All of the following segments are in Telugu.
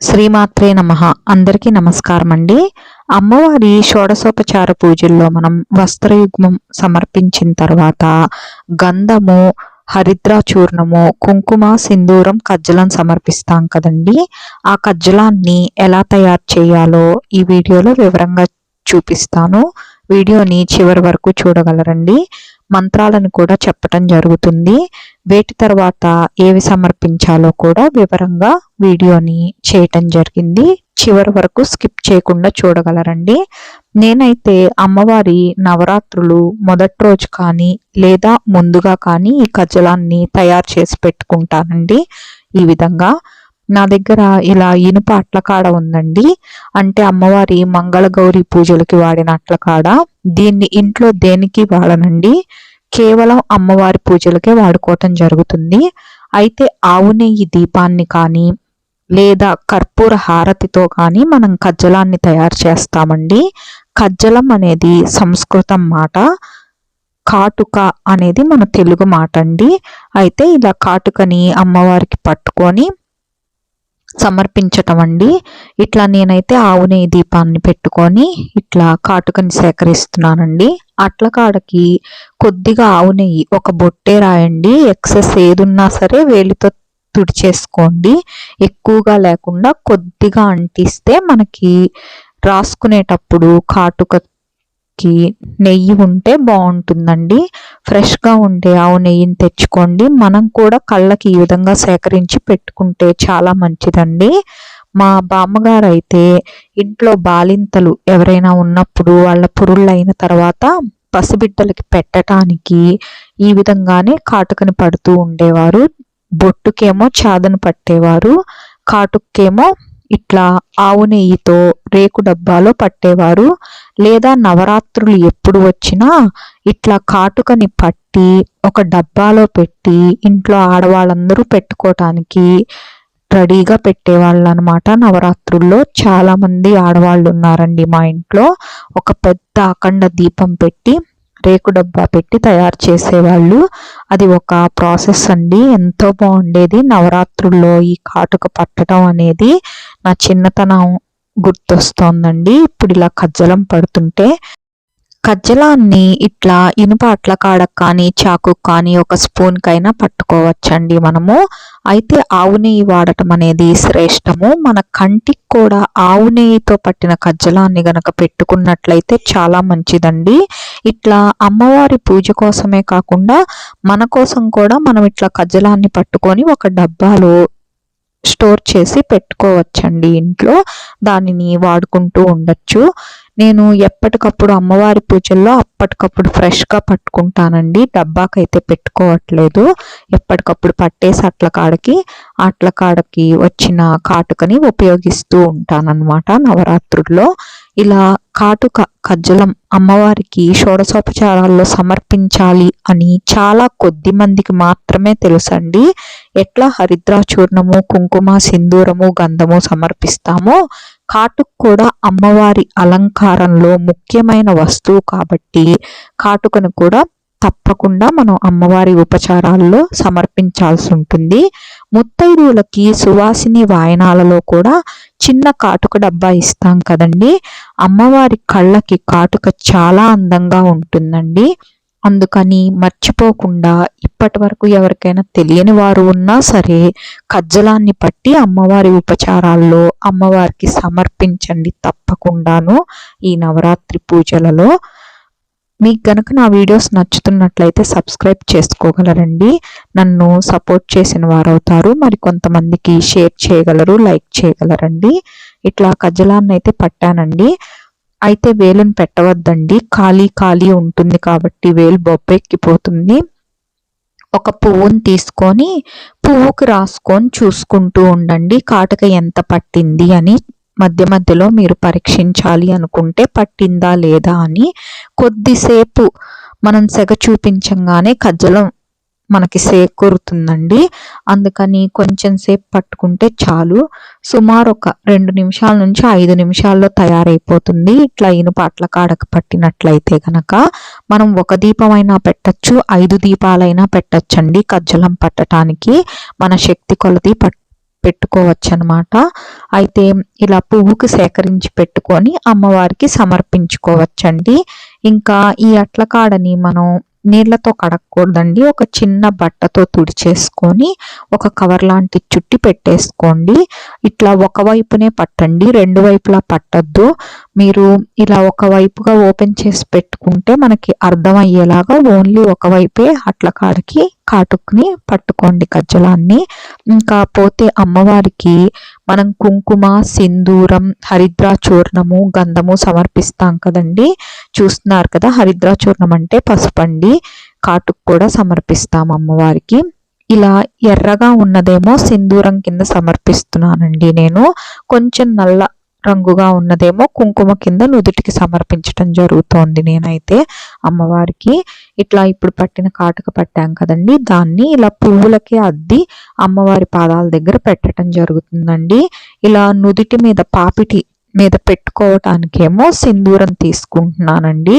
శ్రీమాత్రే నమ. అందరికీ నమస్కారం అండి అమ్మవారి షోడశోపచార పూజల్లో మనం వస్త్రయుగ్మం సమర్పించిన తర్వాత గంధము హరిద్రా చూర్ణము కుంకుమ సింధూరం కజ్జలం సమర్పిస్తాం కదండి. ఆ కజ్జలాన్ని ఎలా తయారు చేయాలో ఈ వీడియోలో వివరంగా చూపిస్తాను. వీడియోని చివరి వరకు చూడగలరండి. మంత్రాలను కూడా చెప్పటం జరుగుతుంది. వేటి తర్వాత ఏవి సమర్పించాలో కూడా వివరంగా వీడియోని చేయటం జరిగింది. చివరి వరకు స్కిప్ చేయకుండా చూడగలరండి. నేనైతే అమ్మవారి నవరాత్రులు మొదటి రోజు కానీ లేదా ముందుగా కానీ ఈ కజలాన్ని తయారు చేసి పెట్టుకుంటానండి. ఈ విధంగా నా దగ్గర ఇలా ఇనుప అట్లకాడ ఉందండి. అంటే అమ్మవారి మంగళగౌరి పూజలకి వాడిన అట్లకాడ దీన్ని ఇంట్లో దేనికి వాడనండి? కేవలం అమ్మవారి పూజలకే వాడుకోవటం జరుగుతుంది. అయితే ఆవు నెయ్యి దీపాన్ని కానీ లేదా కర్పూర హారతితో కానీ మనం కజ్జలాన్ని తయారు చేస్తామండి. కజ్జలం అనేది సంస్కృతం మాట. కాటుక అనేది మన తెలుగు మాట అండి అయితే ఇలా కాటుకని అమ్మవారికి పట్టుకొని సమర్పించటం అండి. ఇట్లా నేనైతే ఆవు నెయ్యి దీపాన్ని పెట్టుకొని ఇట్లా కాటుకని సేకరిస్తున్నానండి. అట్ల కాడకి కొద్దిగా ఆవు నెయ్యి ఒక బొట్టే రాయండి. ఎక్సెస్ ఏదున్నా సరే వేలితో తుడిచేసుకోండి. ఎక్కువగా లేకుండా కొద్దిగా అంటిస్తే మనకి రాసుకునేటప్పుడు కాటుక కి నెయ్యి ఉంటే బాగుంటుందండి. ఫ్రెష్గా ఉండే ఆవు నెయ్యిని తెచ్చుకోండి. మనం కూడా కళ్ళకి ఈ విధంగా సేకరించి పెట్టుకుంటే చాలా మంచిదండి. మా బామ్మగారు అయితే ఇంట్లో బాలింతలు ఎవరైనా ఉన్నప్పుడు వాళ్ళ పురుళ్ళు అయిన తర్వాత పసిబిడ్డలకి పెట్టడానికి ఈ విధంగానే కాటుకని పడుతూ ఉండేవారు. బొట్టుకేమో చాదను పట్టేవారు. కాటుకేమో ఇట్లా ఆవు నెయ్యితో రేకు డబ్బాలో పట్టేవారు. లేదా నవరాత్రులు ఎప్పుడు వచ్చినా ఇట్లా కాటుకని పట్టి ఒక డబ్బాలో పెట్టి ఇంట్లో ఆడవాళ్ళందరూ పెట్టుకోవటానికి రెడీగా పెట్టేవాళ్ళు అనమాట నవరాత్రుల్లో చాలామంది ఆడవాళ్ళు ఉన్నారండి మా ఇంట్లో. ఒక పెద్ద అఖండ దీపం పెట్టి రేకు డబ్బా పెట్టి తయారు చేసేవాళ్ళు. అది ఒక ప్రాసెస్ అండి. ఎంతో బాగుండేది. నవరాత్రుల్లో ఈ కాటుక పట్టడం అనేది నా చిన్నతనం గుర్తొస్తోందండి. ఇప్పుడు ఇలా కజ్జలం పడుతుంటే కజ్జలాన్ని ఇట్లా ఇనుప అట్ల కాడకు కానీ చాకు కానీ ఒక స్పూన్కైనా పట్టుకోవచ్చండి మనము. అయితే ఆవు నెయ్యి వాడటం అనేది శ్రేష్టము. మన కంటికి కూడా ఆవు నెయ్యితో పట్టిన కజ్జలాన్ని గనక పెట్టుకున్నట్లయితే చాలా మంచిదండి. ఇట్లా అమ్మవారి పూజ కోసమే కాకుండా మన కోసం కూడా మనం ఇట్లా కజ్జలాన్ని పట్టుకొని ఒక డబ్బాలో స్టోర్ చేసి పెట్టుకోవచ్చండి ఇంట్లో. దానిని వాడుకుంటూ ఉండొచ్చు. నేను ఎప్పటికప్పుడు అమ్మవారి పూజల్లో అప్పటికప్పుడు ఫ్రెష్గా పట్టుకుంటానండి. డబ్బాకైతే పెట్టుకోవట్లేదు. ఎప్పటికప్పుడు పట్టేసి అట్ల కాడకి అట్ల కాడకి వచ్చిన కాటుకని ఉపయోగిస్తూ ఉంటానన్నమాట నవరాత్రుల్లో. ఇలా కాటుక కజ్జలం అమ్మవారికి షోడశోపచారాల్లో సమర్పించాలి అని చాలా కొద్ది మందికి మాత్రమే తెలుసండి. ఎట్లా హరిద్రా చూర్ణము కుంకుమ సింధూరము గంధము సమర్పిస్తామో కాటుకు కూడా అమ్మవారి అలంకారంలో ముఖ్యమైన వస్తువు కాబట్టి కాటుకను కూడా తప్పకుండా మనం అమ్మవారి ఉపచారాల్లో సమర్పించాల్సి ఉంటుంది ముత్తైదువులకి సువాసిని వాయనాలలో కూడా చిన్న కాటుక డబ్బా ఇస్తాం కదండి. అమ్మవారి కళ్ళకి కాటుక చాలా అందంగా ఉంటుందండి. అందుకని మర్చిపోకుండా ఇప్పటి వరకు ఎవరికైనా తెలియని వారు ఉన్నా సరే కజ్జలాన్ని పట్టి అమ్మవారి ఉపచారాల్లో అమ్మవారికి సమర్పించండి తప్పకుండాను ఈ నవరాత్రి పూజలలో. మీకు గనక నా వీడియోస్ నచ్చుతున్నట్లయితే సబ్స్క్రైబ్ చేసుకోగలరండి. నన్ను సపోర్ట్ చేసిన వారు అవుతారు మరి కొంతమందికి షేర్ చేయగలరు లైక్ చేయగలరండి. ఇట్లా కజ్జలాన్ని అయితే పట్టానండి. అయితే వేలును పెట్టవద్దండి. ఖాళీ ఖాళీ ఉంటుంది కాబట్టి వేలు బొబ్బెక్కిపోతుంది. ఒక పువ్వును తీసుకొని పువ్వుకి రాసుకొని చూసుకుంటూ ఉండండి. కాటుక ఎంత పట్టింది అని మధ్య మధ్యలో మీరు పరీక్షించాలి అనుకుంటే పట్టిందా లేదా అని కొద్దిసేపు మనం సెగ చూపించంగానే కజ్జలం మనకి సేకూరుతుందండి. అందుకని కొంచెం సేపు పట్టుకుంటే చాలు. సుమారు ఒక రెండు నిమిషాల నుంచి ఐదు నిమిషాల్లో తయారైపోతుంది. ఇట్లా ఇనుపాట్ల కాడకు పట్టినట్లయితే కనుక మనం ఒక దీపమైనా పెట్టచ్చు ఐదు దీపాలైనా పెట్టచ్చండి కజ్జలం పట్టడానికి మన శక్తి కొలది పట్టు పెట్టుకోవచ్చనమాట అయితే ఇలా పువ్వుకి సేకరించి పెట్టుకొని అమ్మవారికి సమర్పించుకోవచ్చండి. ఇంకా ఈ అట్ల కాడని మనం నీళ్ళతో కడగకూడదండి ఒక చిన్న బట్టతో తుడిచేసుకొని ఒక కవర్ లాంటి చుట్టి పెట్టేసుకోండి. ఇట్లా ఒక వైపునే పట్టండి రెండు వైపులా పట్టద్దు. మీరు ఇలా ఒక వైపుగా ఓపెన్ చేసి పెట్టుకుంటే మనకి అర్థమయ్యేలాగా ఓన్లీ ఒకవైపే అట్ల కాడికి కాటుకుని పట్టుకోండి కజ్జలాన్ని. ఇంకా పోతే అమ్మవారికి మనం కుంకుమ సింధూరం హరిద్రా చూర్ణము గంధము సమర్పిస్తాం కదండి. చూస్తున్నారు కదా హరిద్రా చూర్ణం అంటే పసుపండి కాటుకు కూడా సమర్పిస్తాం అమ్మవారికి. ఇలా ఎర్రగా ఉన్నదేమో సింధూరం కింద సమర్పిస్తున్నానండి నేను. కొంచెం నల్ల రంగుగా ఉన్నదేమో కుంకుమ కింద నుదుటికి సమర్పించటం జరుగుతోంది. నేనైతే అమ్మవారికి ఇట్లా ఇప్పుడు పట్టిన కాటుక పట్టాం కదండి. దాన్ని ఇలా పువ్వులకి అద్ది అమ్మవారి పాదాల దగ్గర పెట్టడం జరుగుతుందండి. ఇలా నుదుటి మీద పాపిటి మీద పెట్టుకోవటానికేమో సింధూరం తీసుకుంటున్నానండి.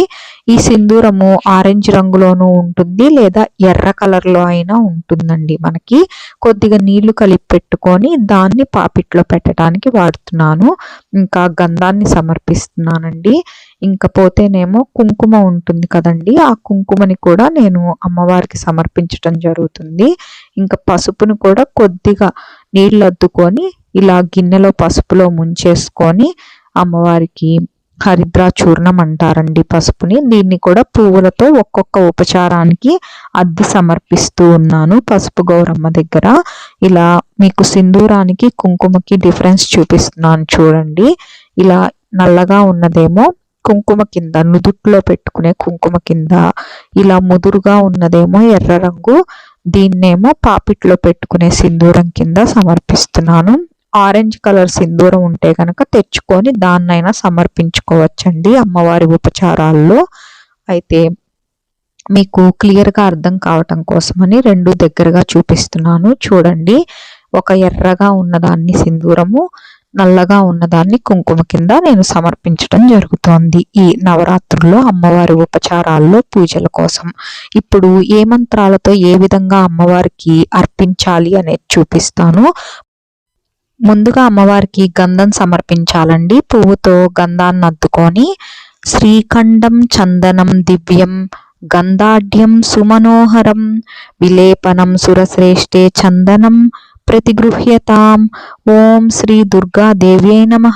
ఈ సింధూరము ఆరెంజ్ రంగులోనూ ఉంటుంది లేదా ఎర్ర కలర్లో అయినా ఉంటుందండి మనకి. కొద్దిగా నీళ్ళు కలిపి పెట్టుకొని దాన్ని పాపిట్లో పెట్టడానికి వాడుతున్నాను. ఇంకా గంధాన్ని సమర్పిస్తున్నానండి. ఇంకా పోతేనేమో కుంకుమ ఉంటుంది కదండి. ఆ కుంకుమని కూడా నేను అమ్మవారికి సమర్పించటం జరుగుతుంది. ఇంకా పసుపును కూడా కొద్దిగా నీళ్ళు అద్దుకొని ఇలా గిన్నెలో పసుపులో ముంచేసుకొని అమ్మవారికి హరిద్రా చూర్ణం అంటారండి పసుపుని. దీన్ని కూడా పువ్వులతో ఒక్కొక్క ఉపచారానికి అద్దె సమర్పిస్తూ ఉన్నాను పసుపు గౌరమ్మ దగ్గర. ఇలా మీకు సింధూరానికి కుంకుమకి డిఫరెన్స్ చూపిస్తున్నాను చూడండి. ఇలా నల్లగా ఉన్నదేమో కుంకుమ కింద నుదుట్లో పెట్టుకునే కుంకుమ కింద ఇలా ముదురుగా ఉన్నదేమో ఎర్ర రంగు దీన్నేమో పాపిట్లో పెట్టుకునే సింధూరం కింద సమర్పిస్తున్నాను. ఆరెంజ్ కలర్ సింధూరం ఉంటే కనుక తెచ్చుకొని దాన్నైనా సమర్పించుకోవచ్చండి అమ్మవారి ఉపచారాల్లో. అయితే మీకు క్లియర్గా అర్థం కావటం కోసమని రెండు దగ్గరగా చూపిస్తున్నాను. చూడండి ఒక ఎర్రగా ఉన్నదాన్ని సింధూరము నల్లగా ఉన్నదాన్ని కుంకుమ కింద నేను సమర్పించడం జరుగుతోంది ఈ నవరాత్రుల్లో అమ్మవారి ఉపచారాల్లో పూజల కోసం. ఇప్పుడు ఏ మంత్రాలతో ఏ విధంగా అమ్మవారికి అర్పించాలి అనేది చూపిస్తాను. ముందుగా అమ్మవారికి గంధం సమర్పించాలండి. పువ్వుతో గంధాన్ని అద్దుకొని శ్రీఖండం చందనం దివ్యం గంధాఢ్యం సుమనోహరం విలేపనం సురశ్రేష్ఠే చందనం ప్రతిగృహ్యతాం. ఓం శ్రీ దుర్గాదేవ్యై నమ.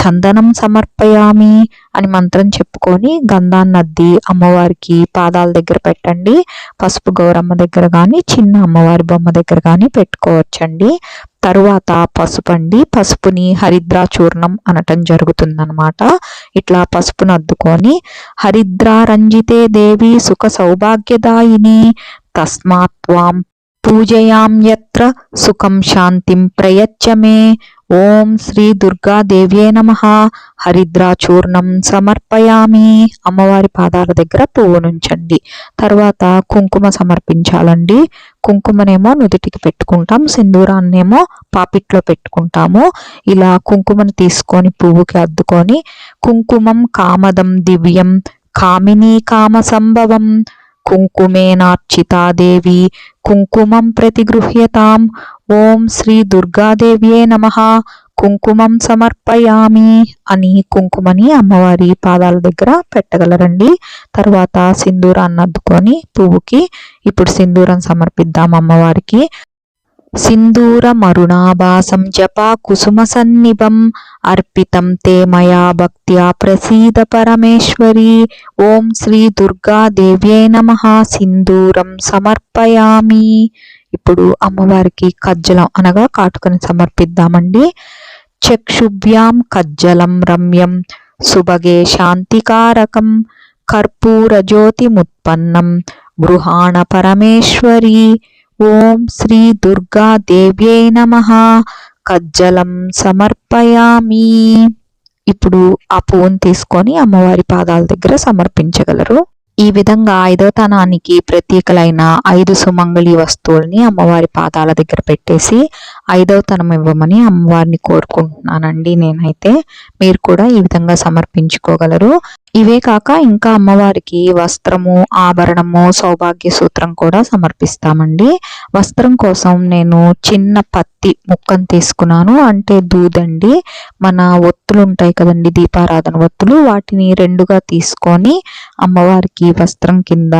చందనం సమర్పయామి అని మంత్రం చెప్పుకొని గంధాన్ని అద్ది అమ్మవారికి పాదాల దగ్గర పెట్టండి. పసుపు గౌరమ్మ దగ్గర కానీ చిన్న అమ్మవారి బొమ్మ దగ్గర కానీ పెట్టుకోవచ్చండి. తరువాత పసుపండి పసుపుని హరిద్రా చూర్ణం అనటం జరుగుతుందనమాట ఇట్లా పసుపును అద్దుకొని హరిద్రా రంజితే దేవి సుఖ సౌభాగ్యదాయిని తస్మాత్వాం పూజయామ్యత్ర సుఖం శాంతిం ప్రయచ్చమే ఓం శ్రీ దుర్గాదేవ్యే నమ. హరిద్రా చూర్ణం సమర్పయామి. అమ్మవారి పాదాల దగ్గర పువ్వు నుంచండి. తర్వాత కుంకుమ సమర్పించాలండి. కుంకుమనేమో నుదుటికి పెట్టుకుంటాం సింధూరాన్నేమో పాపిట్లో పెట్టుకుంటాము. ఇలా కుంకుమను తీసుకొని పువ్వుకి అద్దుకొని కుంకుమం కామదం దివ్యం కామిని కామ సంభవం కుంకుమేనార్చితాదేవి కుంకుమం ప్రతిగృహ్యతాం ఓం శ్రీ దుర్గాదేవ్యే నమ కుంకుమం సమర్పయామి అని కుంకుమని అమ్మవారి పాదాల దగ్గర పెట్టగలరండి. తర్వాత సింధూరాన్ని అద్దుకొని పువ్వుకి ఇప్పుడు సింధూరం సమర్పిద్దాం అమ్మవారికి. సింధూరమరుణాభాసం జపా కుసుమ సన్నిభం అర్పితం తే మయా భక్త్యా ప్రసీద పరమేశ్వరి ఓం శ్రీ దుర్గాదేవ్యే నమ సింధూరం సమర్పయామి ఇప్పుడు అమ్మవారికి కజ్జలం అనగా కాటుకని సమర్పిద్దామండి. చక్షుభ్యాం కజ్జలం రమ్యం సుభగే శాంతికారకం కర్పూర జ్యోతిముత్పన్నం గృహాణ పరమేశ్వరి। ఓం శ్రీ దుర్గా దేవ్యై నమ. కజ్జలం సమర్పయామి. ఇప్పుడు ఆ పువ్వును తీసుకొని అమ్మవారి పాదాల దగ్గర సమర్పించగలరు. ఈ విధంగా ఐదో తనానికి ప్రత్యేకలైన ఐదు సుమంగళి వస్తువుల్ని అమ్మవారి పాదాల దగ్గర పెట్టేసి ఐదవ తనం ఇవ్వమని అమ్మవారిని కోరుకుంటున్నానండి నేనైతే. మీరు కూడా ఈ విధంగా సమర్పించుకోగలరు. ఇవే కాక ఇంకా అమ్మవారికి వస్త్రము ఆభరణము సౌభాగ్య సూత్రం కూడా సమర్పిస్తామండి. వస్త్రం కోసం నేను చిన్న పత్తి ముక్కను తీసుకున్నాను. అంటే దూదండి. మన ఒత్తులు ఉంటాయి కదండి దీపారాధన ఒత్తులు. వాటిని రెండుగా తీసుకొని అమ్మవారికి వస్త్రం కింద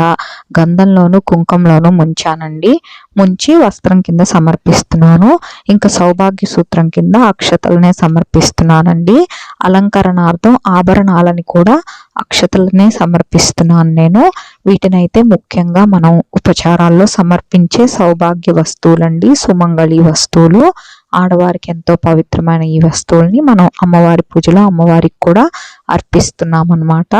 గంధంలోను కుంకంలోను ముంచానండి. ముంచి వస్త్రం కింద సమర్పిస్తున్నాను. ఇంకా సౌభాగ్య సూత్రం కింద అక్షతలనే సమర్పిస్తున్నానండి. అలంకరణార్థం ఆభరణాలని కూడా అక్షతలనే సమర్పిస్తున్నాను నేను. వీటినైతే ముఖ్యంగా మనం ఉపచారాల్లో సమర్పించే సౌభాగ్య వస్తువులండి. సుమంగళి వస్తువులు ఆడవారికి ఎంతో పవిత్రమైన ఈ వస్తువుల్ని మనం అమ్మవారి పూజలో అమ్మవారికి కూడా అర్పిస్తున్నాం అన్నమాట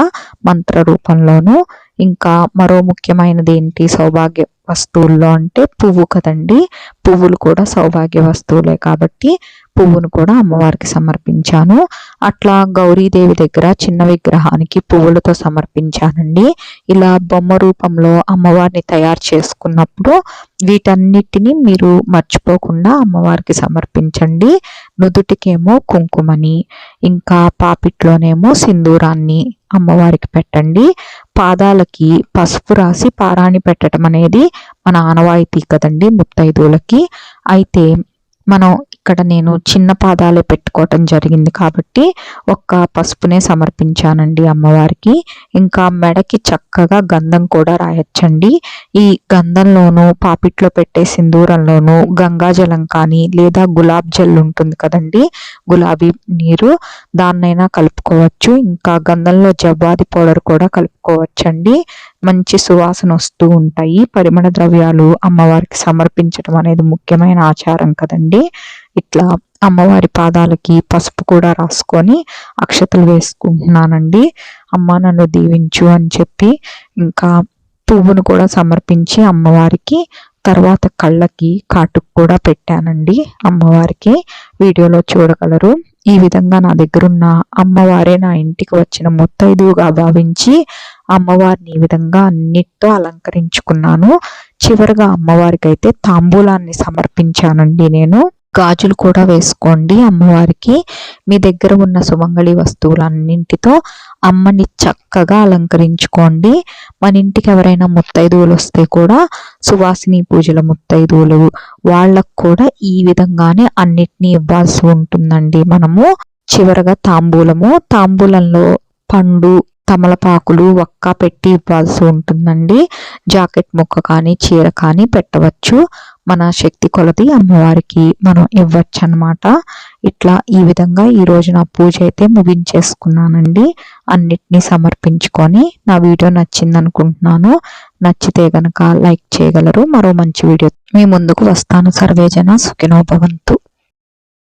మంత్ర రూపంలోనూ. ఇంకా మరో ముఖ్యమైనది ఏంటి? సౌభాగ్య వస్తువుల్లో అంటే పువ్వు కదండి. పువ్వులు కూడా సౌభాగ్య వస్తువులే కాబట్టి పువ్వును కూడా అమ్మవారికి సమర్పించాను. అట్లా గౌరీదేవి దగ్గర చిన్న విగ్రహానికి పువ్వులతో సమర్పించానండి. ఇలా బొమ్మ రూపంలో అమ్మవారిని తయారు చేసుకున్నప్పుడు వీటన్నిటిని మీరు మర్చిపోకుండా అమ్మవారికి సమర్పించండి. నుదుటికేమో కుంకుమని ఇంకా పాపిట్లోనేమో సింధూరాన్ని అమ్మవారికి పెట్టండి. పాదాలకి పసుపు రాసి పారాణి పెట్టడం అనేది మన ఆనవాయితీ కదండి ముత్తైదువులకి. అయితే మనం ఇక్కడ నేను చిన్న పాదాలే పెట్టుకోవటం జరిగింది కాబట్టి ఒక్క పసుపునే సమర్పించానండి అమ్మవారికి. ఇంకా మెడకి చక్కగా గంధం కూడా రాయొచ్చండి. ఈ గంధంలోనూ పాపిట్లో పెట్టే సింధూరంలోనూ గంగాజలం కానీ లేదా గులాబ్ జల్ ఉంటుంది కదండి గులాబీ నీరు దాన్నైనా కలుపుకోవచ్చు. ఇంకా గంధంలో జవ్వాది పౌడర్ కూడా చేసుకోవచ్చండి. మంచి సువాసన వస్తూ ఉంటాయి. పరిమళ ద్రవ్యాలు అమ్మవారికి సమర్పించడం అనేది ముఖ్యమైన ఆచారం కదండి. ఇట్లా అమ్మవారి పాదాలకి పసుపు కూడా రాసుకొని అక్షతలు వేసుకుంటున్నానండి. అమ్మ నన్ను దీవించు అని చెప్పి ఇంకా పువ్వును కూడా సమర్పించి అమ్మవారికి తర్వాత కళ్ళకి కాటుకు కూడా పెట్టానండి. అమ్మవారికి వీడియోలో చూడగలరు. ఈ విధంగా నా దగ్గరున్న అమ్మవారే నా ఇంటికి వచ్చిన ముత్తైదువుగా భావించి అమ్మవారిని ఈ విధంగా అన్నిటితో అలంకరించుకున్నాను. చివరిగా అమ్మవారికి అయితే తాంబూలాన్ని సమర్పించానండి నేను. గాజులు కూడా వేసుకోండి అమ్మవారికి. మీ దగ్గర ఉన్న సుమంగళి వస్తువులన్నింటితో అమ్మని చక్కగా అలంకరించుకోండి. మన ఇంటికి ఎవరైనా ముత్తైదువులు వస్తే కూడా సువాసిని పూజల ముత్తైదువులు వాళ్ళకు కూడా ఈ విధంగానే అన్నిటినీ ఇవ్వాల్సి ఉంటుందండి మనము. చివరగా తాంబూలము. తాంబూలంలో పండు తమలపాకులు ఒక్క పెట్టి ఇవ్వాల్సి ఉంటుందండి. జాకెట్ ముక్క కానీ చీర కానీ పెట్టవచ్చు. మన శక్తి కొలది అమ్మవారికి మనం ఇవ్వచ్చు అనమాట ఇట్లా ఈ విధంగా ఈరోజు నా పూజ అయితే ముగించేసుకున్నానండి. అన్నిటినీ సమర్పించుకొని నా వీడియో నచ్చింది అనుకుంటున్నాను నచ్చితే గనక లైక్ చేయగలరు. మరో మంచి వీడియో మీ ముందుకు వస్తాను. సర్వేజన సుఖినోభవంతు